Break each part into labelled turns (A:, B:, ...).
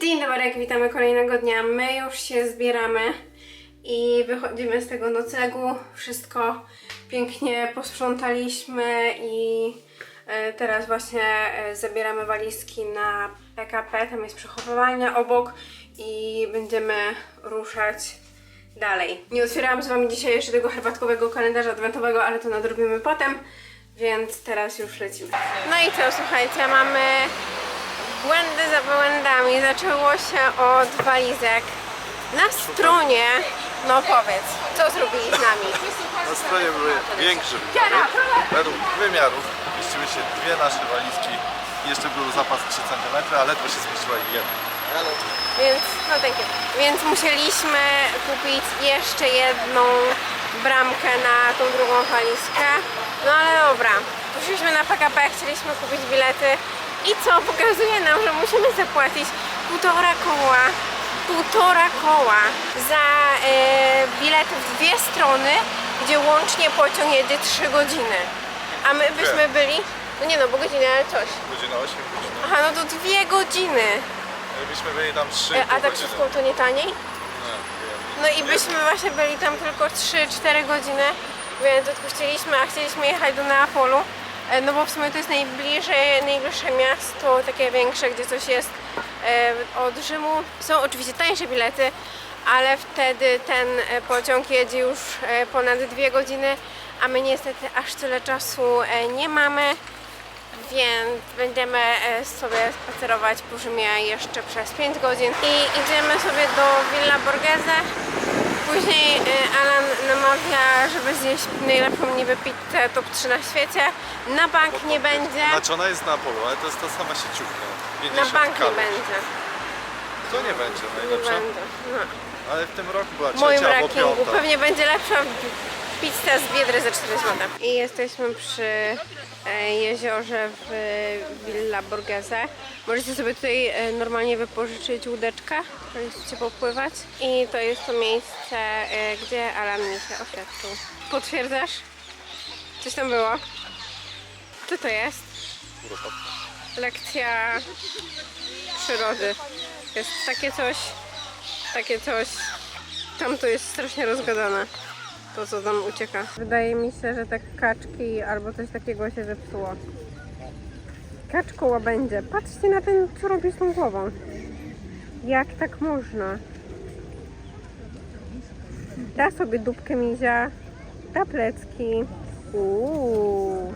A: Dzień dobry, witamy kolejnego dnia. My już się zbieramy i wychodzimy z tego noclegu. Wszystko pięknie posprzątaliśmy i e, teraz właśnie e, zabieramy walizki na PKP. Tam jest przechowywanie obok i będziemy ruszać dalej. Nie otwierałam z Wami dzisiaj jeszcze tego herbatkowego kalendarza adwentowego, ale to nadrobimy potem, więc teraz już lecimy. No i co, słuchajcie, mamy Błędy za błędami. Zaczęło się od walizek. Na stronie, no powiedz, co zrobili z nami?
B: Nastroje były większe wymiary. Według wymiarów mieściły się dwie nasze walizki. Jeszcze był zapas 3 cm, ale ledwo się zmieściła jedna.
A: Więc, no takie. Więc musieliśmy kupić jeszcze jedną bramkę na tą drugą walizkę. No ale dobra, poszliśmy na PKP, chcieliśmy kupić bilety i co? Pokazuje nam, że musimy zapłacić półtora koła półtora koła za e, bilety w dwie strony, gdzie łącznie pociąg jedzie 3 godziny. A my byśmy byli, no nie no, bo godzinę, ale coś.
B: Godzina 8 godzin.
A: Aha, no to dwie godziny.
B: Gdybyśmy byli tam 3
A: E, A taksówką to nie taniej? No i byśmy właśnie byli tam tylko 3-4 godziny, więc odpuściliśmy, a chcieliśmy jechać do Neapolu. E, No bo w sumie to jest najbliżej, najbliższe miasto, takie większe, gdzie coś jest e, od Rzymu. Są oczywiście tańsze bilety, ale wtedy ten e, pociąg jedzie już ponad dwie godziny, a my niestety aż tyle czasu nie mamy. Więc będziemy e, sobie spacerować po Rzymie jeszcze przez 5 godzin i idziemy sobie do Villa Borghese. Później e, Alan namawia, żeby zjeść najlepszą niby pizzę top 3 na świecie. Na bank nie będzie.
B: Znaczy ona jest na polu, ale to jest ta sama sieciówka.
A: Na
B: 50
A: bank nie będzie.
B: To nie będzie
A: Nie
B: najlepsza.
A: będę. No.
B: Ale w tym roku była
A: W moim
B: trzecia
A: rankingu pewnie będzie lepsza pizza z Biedry za 4 zł. I jesteśmy przy e, jeziorze w Villa Borghese. Możecie sobie tutaj e, normalnie wypożyczyć łódeczkę, chcecie popływać. I to jest to miejsce, e, gdzie Alan mi się oświadczył. Potwierdzasz? Coś tam było? Co to jest? Lekcja przyrody. Jest takie coś, takie coś. Tam to jest strasznie rozgadane. To co tam ucieka. Wydaje mi się, że te kaczki albo coś takiego się zepsuło. Kaczko łabędzie. Patrzcie na ten, co robi z tą głową. Jak tak można? Da sobie dupkę mizia. Da plecki. Uuu.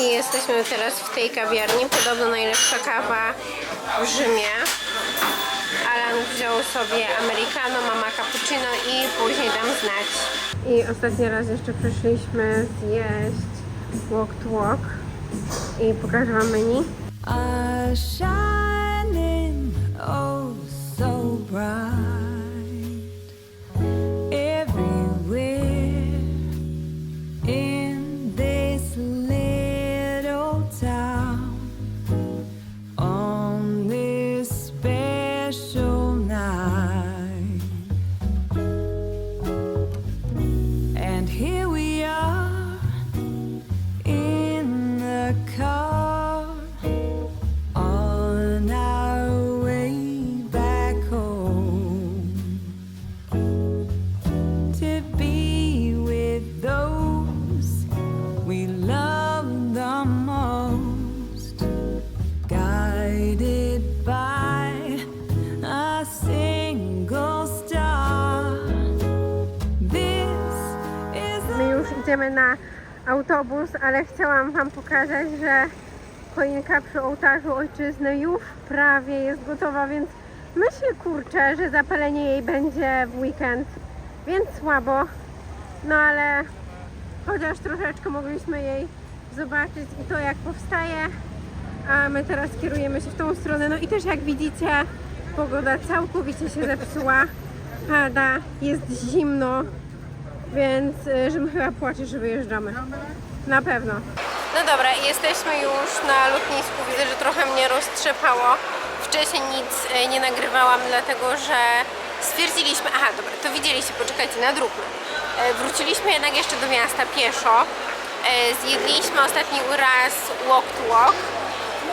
A: I jesteśmy teraz w tej kawiarni. Podobno najlepsza kawa w Rzymie. Wziął sobie americano, mama cappuccino i później dam znać. I ostatni raz jeszcze przyszliśmy zjeść walk to walk i pokażę wam menu. Ale chciałam wam pokazać, że choinka przy ołtarzu ojczyzny już prawie jest gotowa, więc myślę kurczę, że zapalenie jej będzie w weekend, więc słabo. No ale chociaż troszeczkę mogliśmy jej zobaczyć i to jak powstaje. A my teraz kierujemy się w tą stronę. No i też jak widzicie, pogoda całkowicie się zepsuła. Pada, jest zimno, więc y, Rzym chyba płacze, że wyjeżdżamy. Na pewno. No dobra, jesteśmy już na lotnisku. Widzę, że trochę mnie roztrzepało. Wcześniej nic e, nie nagrywałam, dlatego że stwierdziliśmy... Aha, dobra, to widzieliście, poczekajcie, nadróbmy. E, Wróciliśmy jednak jeszcze do miasta pieszo. zjedliśmy ostatni raz walk to walk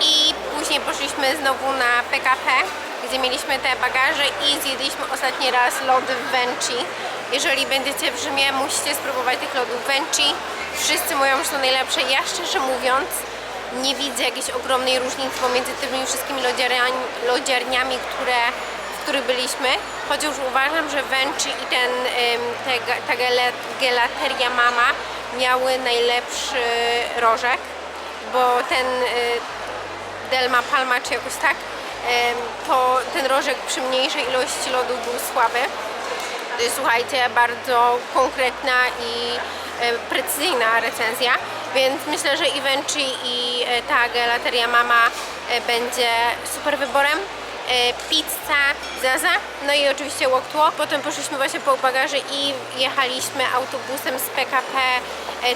A: i później poszliśmy znowu na PKP, gdzie mieliśmy te bagaże i zjedliśmy ostatni raz lody w Venci. Jeżeli będziecie w Rzymie, musicie spróbować tych lodów Venci. Wszyscy mówią, że są najlepsze. Ja szczerze mówiąc, nie widzę jakiejś ogromnej różnicy pomiędzy tymi wszystkimi lodziarniami, lodziarniami które, w których byliśmy. Chociaż uważam, że Venci i ten, te, ta gelateria Mama miały najlepszy rożek, bo ten y, Delma Palma czy jakoś tak, to ten rożek przy mniejszej ilości lodu był słaby. Słuchajcie, bardzo konkretna i e, precyzyjna recenzja, więc myślę, że Ivenci i e, ta gelateria Mama e, będzie super wyborem. Pizza Zaza, no i oczywiście Łoktuło. Potem poszliśmy właśnie po bagaże i jechaliśmy autobusem z PKP.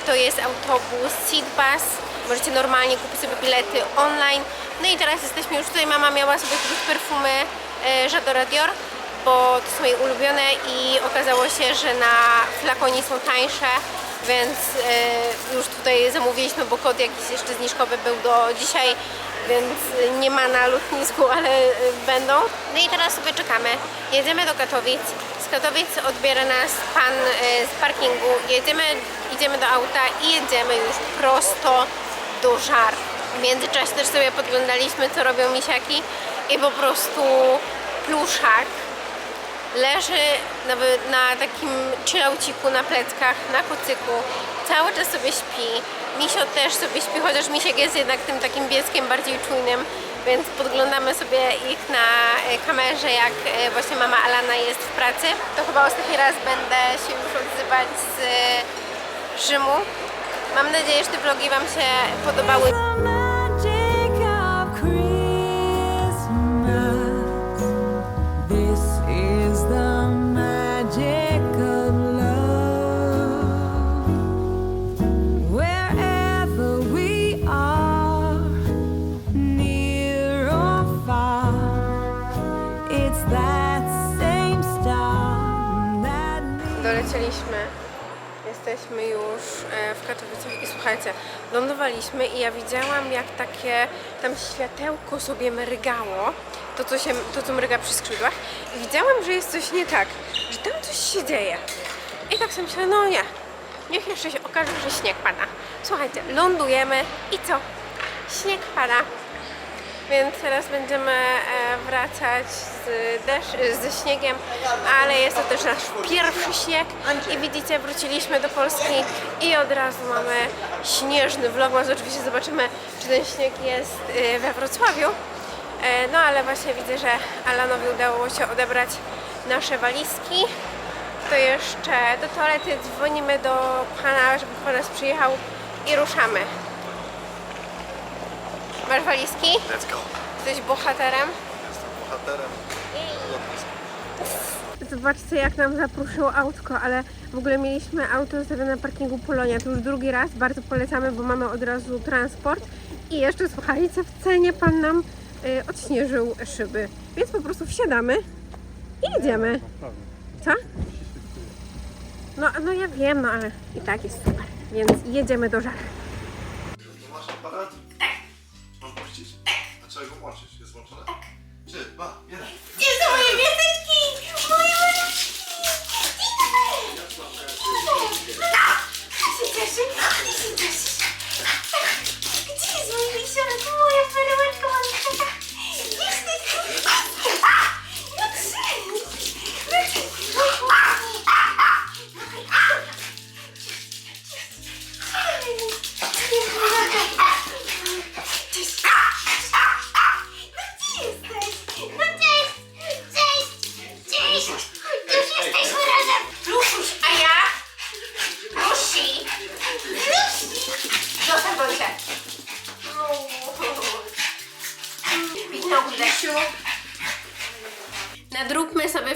A: To jest autobus Seedbus. Możecie normalnie kupić sobie bilety online. No i teraz jesteśmy już tutaj. Mama miała sobie kupić perfumy e, J'adore Dior bo to są jej ulubione i okazało się, że na flakonie są tańsze, więc e, już tutaj zamówiliśmy, bo kod jakiś jeszcze zniżkowy był do dzisiaj, więc nie ma na lotnisku, ale e, będą. No i teraz sobie czekamy. Jedziemy do Katowic. Z Katowic odbiera nas pan z parkingu. Jedziemy, idziemy do auta i jedziemy już prosto do. W międzyczasie też sobie podglądaliśmy, co robią misiaki i po prostu pluszak leży nawet na takim chillauciku na pleckach, na kocyku, cały czas sobie śpi. Misio też sobie śpi, chociaż Misiek jest jednak tym takim pieskiem bardziej czujnym, więc podglądamy sobie ich na e, kamerze, jak e, właśnie mama Alana jest w pracy. To chyba ostatni raz będę się już odzywać z e, Rzymu. Mam nadzieję, że te vlogi Wam się podobały. Jesteśmy już e, w Katowicach i słuchajcie, lądowaliśmy i ja widziałam jak takie tam światełko sobie mrygało, to co, się, to co mryga przy skrzydłach i widziałam, że jest coś nie tak, że tam coś się dzieje. I tak sobie myślę, no nie, niech jeszcze się okaże, że śnieg pada. Słuchajcie, lądujemy i co? Śnieg pada. Więc teraz będziemy e, wracać z deszcz, ze śniegiem, ale jest to też nasz pierwszy śnieg i widzicie, wróciliśmy do Polski i od razu mamy śnieżny vlogmas. Oczywiście zobaczymy, czy ten śnieg jest e, we Wrocławiu. E, No ale właśnie widzę, że Alanowi udało się odebrać nasze walizki. To jeszcze do toalety dzwonimy do pana, żeby po nas przyjechał i ruszamy. Masz walizki?
B: Let's go.
A: Jesteś bohaterem.
B: Jestem bohaterem lotniska.
A: Zobaczcie jak nam zapruszyło autko, ale w ogóle mieliśmy auto zostawione na parkingu Polonia. To już drugi raz, bardzo polecamy, bo mamy od razu transport. I jeszcze słuchajcie, w cenie pan nam y, odśnieżył szyby. Więc po prostu wsiadamy i jedziemy. Co? No, no ja wiem, no ale i tak jest super. Więc jedziemy do żar.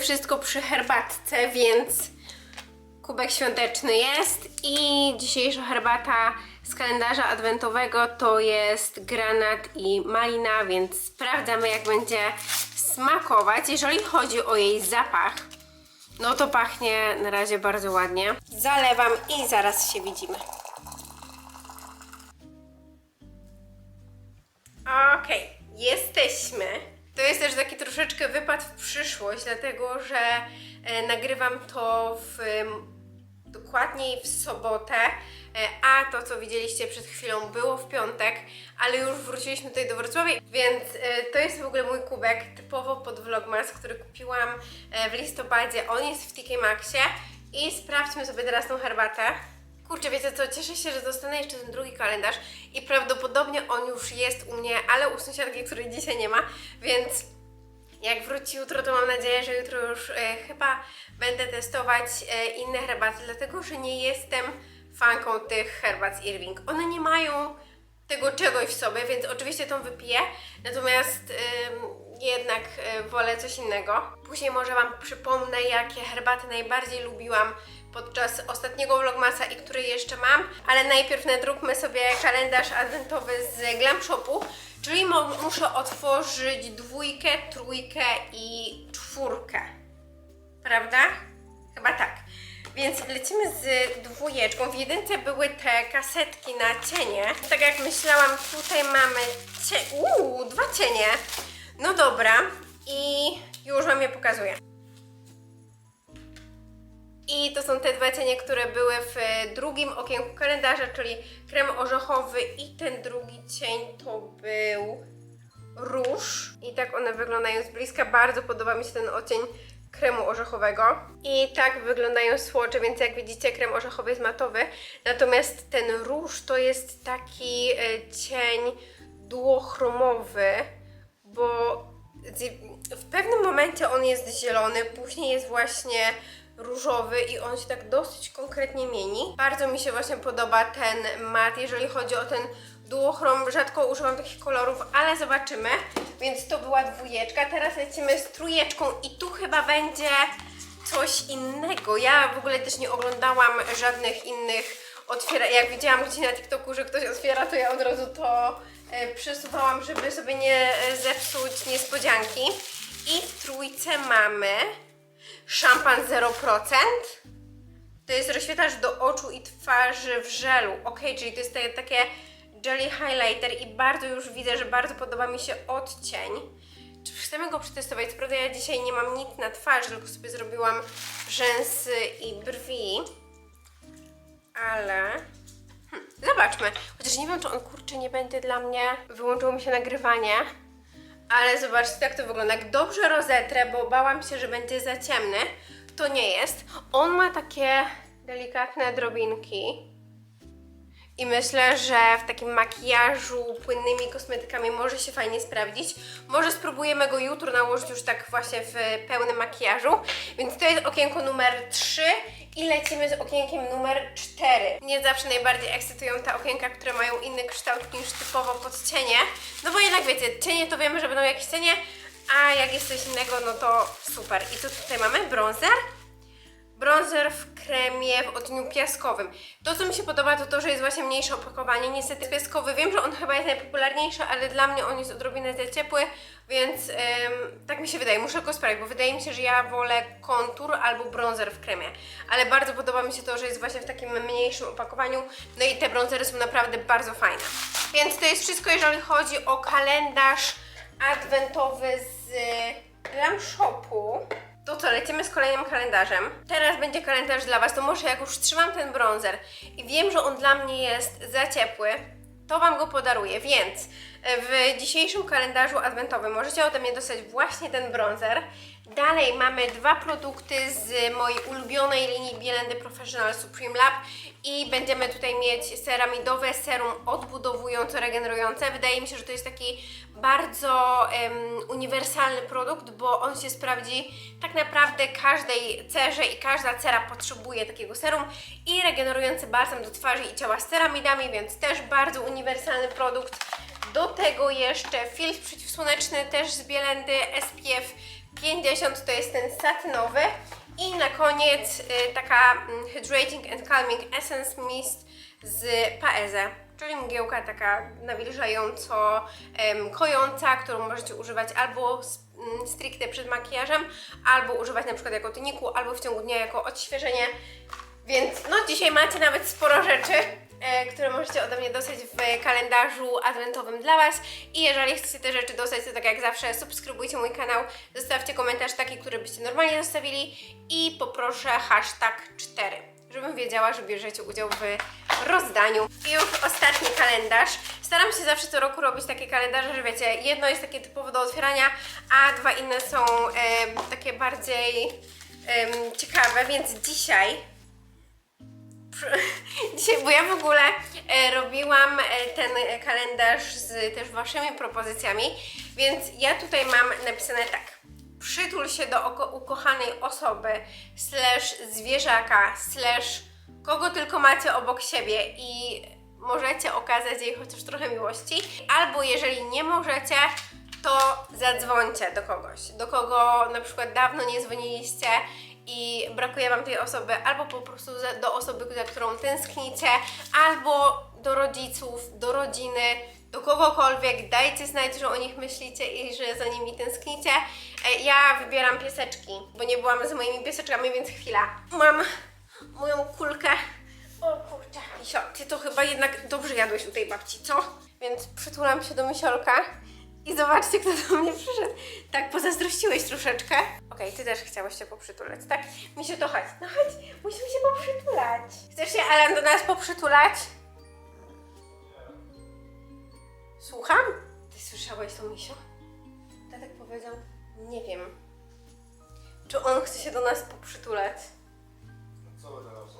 A: wszystko przy herbatce, więc kubek świąteczny jest i dzisiejsza herbata z kalendarza adwentowego to jest granat i malina, więc sprawdzamy jak będzie smakować. Jeżeli chodzi o jej zapach, no to pachnie na razie bardzo ładnie. Zalewam i zaraz się widzimy. Okej, okay, jesteśmy. To jest też taki troszeczkę wypad w przyszłość, dlatego że e, nagrywam to w, dokładniej w sobotę, e, a to co widzieliście przed chwilą było w piątek, ale już wróciliśmy tutaj do Wrocławia, więc e, to jest w ogóle mój kubek typowo pod Vlogmas, który kupiłam w listopadzie. On jest w TK Maxie i sprawdźmy sobie teraz tą herbatę. Kurczę, wiecie co, cieszę się, że dostanę jeszcze ten drugi kalendarz i prawdopodobnie on już jest u mnie, ale u sąsiadki, której dzisiaj nie ma, więc jak wróci jutro, to mam nadzieję, że jutro już e, chyba będę testować e, inne herbaty, dlatego że nie jestem fanką tych herbat z Irving. One nie mają tego czegoś w sobie, więc oczywiście tą wypiję, natomiast jednak e, wolę coś innego. Później może Wam przypomnę, jakie herbaty najbardziej lubiłam podczas ostatniego vlogmasa i które jeszcze mam, ale najpierw nadróbmy sobie kalendarz adwentowy z Glam Shopu, czyli muszę otworzyć dwójkę, trójkę i czwórkę. Prawda? Chyba tak. Więc lecimy z dwójeczką. W jedynce były te kasetki na cienie. Tak jak myślałam, tutaj mamy cie... Uuu, dwa cienie. No dobra. I już Wam je pokazuję. I to są te dwa cienie, które były w drugim okienku kalendarza, czyli krem orzechowy i ten drugi cień to był róż. I tak one wyglądają z bliska. Bardzo podoba mi się ten odcień kremu orzechowego. I tak wyglądają słocze, więc jak widzicie krem orzechowy jest matowy. Natomiast ten róż to jest taki e, cień duochromowy, bo w pewnym momencie on jest zielony, później jest właśnie różowy i on się tak dosyć konkretnie mieni. Bardzo mi się właśnie podoba ten mat, jeżeli chodzi o ten duochrom. Rzadko używam takich kolorów, ale zobaczymy. Więc to była dwójeczka. Teraz lecimy z trójeczką i tu chyba będzie coś innego. Ja w ogóle też nie oglądałam żadnych innych otwiera. Jak widziałam gdzieś na TikToku, że ktoś otwiera, to ja od razu to e, przesuwałam, żeby sobie nie e, zepsuć niespodzianki. I w trójce mamy szampan 0%. To jest rozświetlacz do oczu i twarzy w żelu. Ok, czyli to jest takie jelly highlighter i bardzo już widzę, że bardzo podoba mi się odcień. Czy chcemy go przetestować? Co prawda ja dzisiaj nie mam nic na twarzy, tylko sobie zrobiłam rzęsy i brwi. Ale... Hmm, zobaczmy. Chociaż nie wiem, czy on kurczę nie będzie dla mnie... Wyłączyło mi się nagrywanie. Ale zobaczcie, jak to wygląda. Jak dobrze rozetrę, bo bałam się, że będzie za ciemny, to nie jest. On ma takie delikatne drobinki. I myślę, że w takim makijażu płynnymi kosmetykami może się fajnie sprawdzić. Może spróbujemy go jutro nałożyć już tak właśnie w pełnym makijażu. Więc to jest okienko numer 3 i lecimy z okienkiem numer 4. Mnie zawsze najbardziej ekscytują te okienka, które mają inny kształt niż typowo pod cienie. No bo jednak wiecie, cienie to wiemy, że będą jakieś cienie, a jak jest coś innego, no to super. I tu tutaj mamy bronzer bronzer w kremie w odcieniu piaskowym. To, co mi się podoba, to to, że jest właśnie mniejsze opakowanie. Niestety piaskowy, wiem, że on chyba jest najpopularniejszy, ale dla mnie on jest odrobinę za ciepły, więc em, tak mi się wydaje. Muszę go sprawdzić, bo wydaje mi się, że ja wolę kontur albo bronzer w kremie. Ale bardzo podoba mi się to, że jest właśnie w takim mniejszym opakowaniu. No i te bronzery są naprawdę bardzo fajne. Więc to jest wszystko, jeżeli chodzi o kalendarz adwentowy z Glam Shopu. To co, lecimy z kolejnym kalendarzem. Teraz będzie kalendarz dla Was, to może jak już trzymam ten bronzer i wiem, że on dla mnie jest za ciepły, to Wam go podaruję, więc w dzisiejszym kalendarzu adwentowym możecie ode mnie dostać właśnie ten bronzer. Dalej mamy dwa produkty z mojej ulubionej linii Bielendy Professional Supreme Lab i będziemy tutaj mieć ceramidowe serum odbudowujące, regenerujące. Wydaje mi się, że to jest taki bardzo em, uniwersalny produkt, bo on się sprawdzi tak naprawdę każdej cerze i każda cera potrzebuje takiego serum i regenerujący balsam do twarzy i ciała z ceramidami, więc też bardzo uniwersalny produkt. Do tego jeszcze filtr przeciwsłoneczny też z Bielendy SPF 50, to jest ten satynowy. I na koniec y, taka mm, Hydrating and Calming Essence Mist z Paeze, czyli mgiełka taka nawilżająco kojąca, którą możecie używać albo mm, stricte przed makijażem, albo używać na przykład jako toniku, albo w ciągu dnia jako odświeżenie. Więc no dzisiaj macie nawet sporo rzeczy. E, które możecie ode mnie dostać w kalendarzu adwentowym dla Was. I jeżeli chcecie te rzeczy dostać, to tak jak zawsze subskrybujcie mój kanał, zostawcie komentarz taki, który byście normalnie zostawili i poproszę hashtag 4, żebym wiedziała, że bierzecie udział w rozdaniu. I już ostatni kalendarz. Staram się zawsze co roku robić takie kalendarze, że wiecie, jedno jest takie typowe do otwierania, a dwa inne są em, takie bardziej em, ciekawe, więc dzisiaj Dzisiaj, bo ja w ogóle e, robiłam e, ten kalendarz z też waszymi propozycjami, więc ja tutaj mam napisane tak. Przytul się do oko- ukochanej osoby, slash zwierzaka, slash kogo tylko macie obok siebie i możecie okazać jej chociaż trochę miłości. Albo jeżeli nie możecie, to zadzwońcie do kogoś, do kogo na przykład dawno nie dzwoniliście i brakuje Wam tej osoby, albo po prostu do osoby, za którą tęsknicie, albo do rodziców, do rodziny, do kogokolwiek. Dajcie znać, że o nich myślicie i że za nimi tęsknicie. E, Ja wybieram pieseczki, bo nie byłam z moimi pieseczkami, więc chwila. Mam moją kulkę. O kurczę, Misio, ty to chyba jednak dobrze jadłeś u tej babci, co? Więc przytulam się do Misiolka i zobaczcie, kto do mnie przyszedł. Tak, pozazdrościłeś troszeczkę. Okej, ty też chciałeś się poprzytulać, tak? Misiu, to chodź. No chodź, musimy się poprzytulać. Chcesz się, Alan, do nas poprzytulać? Słucham? Ty słyszałeś to, Misio? Tatek powiedział, nie wiem. Czy on chce się do nas poprzytulać?
B: Co będę robił?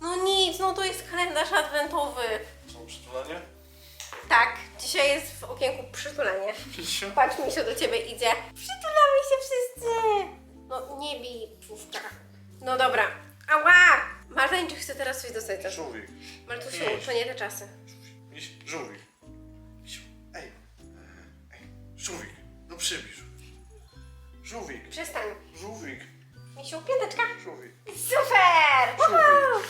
A: No nic, no to jest kalendarz adwentowy.
B: Są przytulanie?
A: Tak, dzisiaj jest w okienku przytulanie. Patrz, Misio do ciebie idzie. Przytulamy się wszyscy. No nie bij człówka. No dobra. Ała! Marleń, czy chce teraz coś dostać też?
B: Żółwik.
A: Martusiu, to nie te czasy.
B: Miś, żółwik. Misiu, ej. Ej, żółwik. No przybliż. Żółwik.
A: Przestań.
B: Żółwik.
A: Misiu, piąteczka.
B: Żółwik.
A: Super! Woohoo!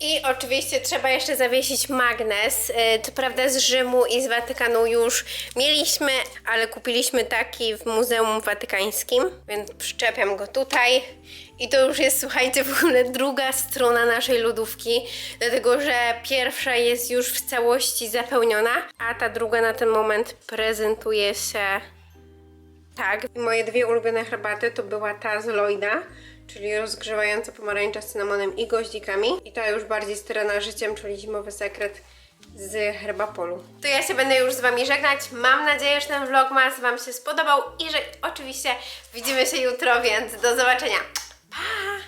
A: I oczywiście trzeba jeszcze zawiesić magnes. To prawda z Rzymu i z Watykanu już mieliśmy, ale kupiliśmy taki w Muzeum Watykańskim, więc przyczepiam go tutaj. I to już jest, słuchajcie, w ogóle druga strona naszej lodówki, dlatego że pierwsza jest już w całości zapełniona, a ta druga na ten moment prezentuje się tak, moje dwie ulubione herbaty to była ta z Lloyda, czyli rozgrzewająca pomarańcza z cynamonem i goździkami. I ta już bardziej styrana życiem, czyli zimowy sekret z herbapolu. To ja się będę już z Wami żegnać. Mam nadzieję, że ten vlogmas Wam się spodobał i że oczywiście widzimy się jutro, więc do zobaczenia.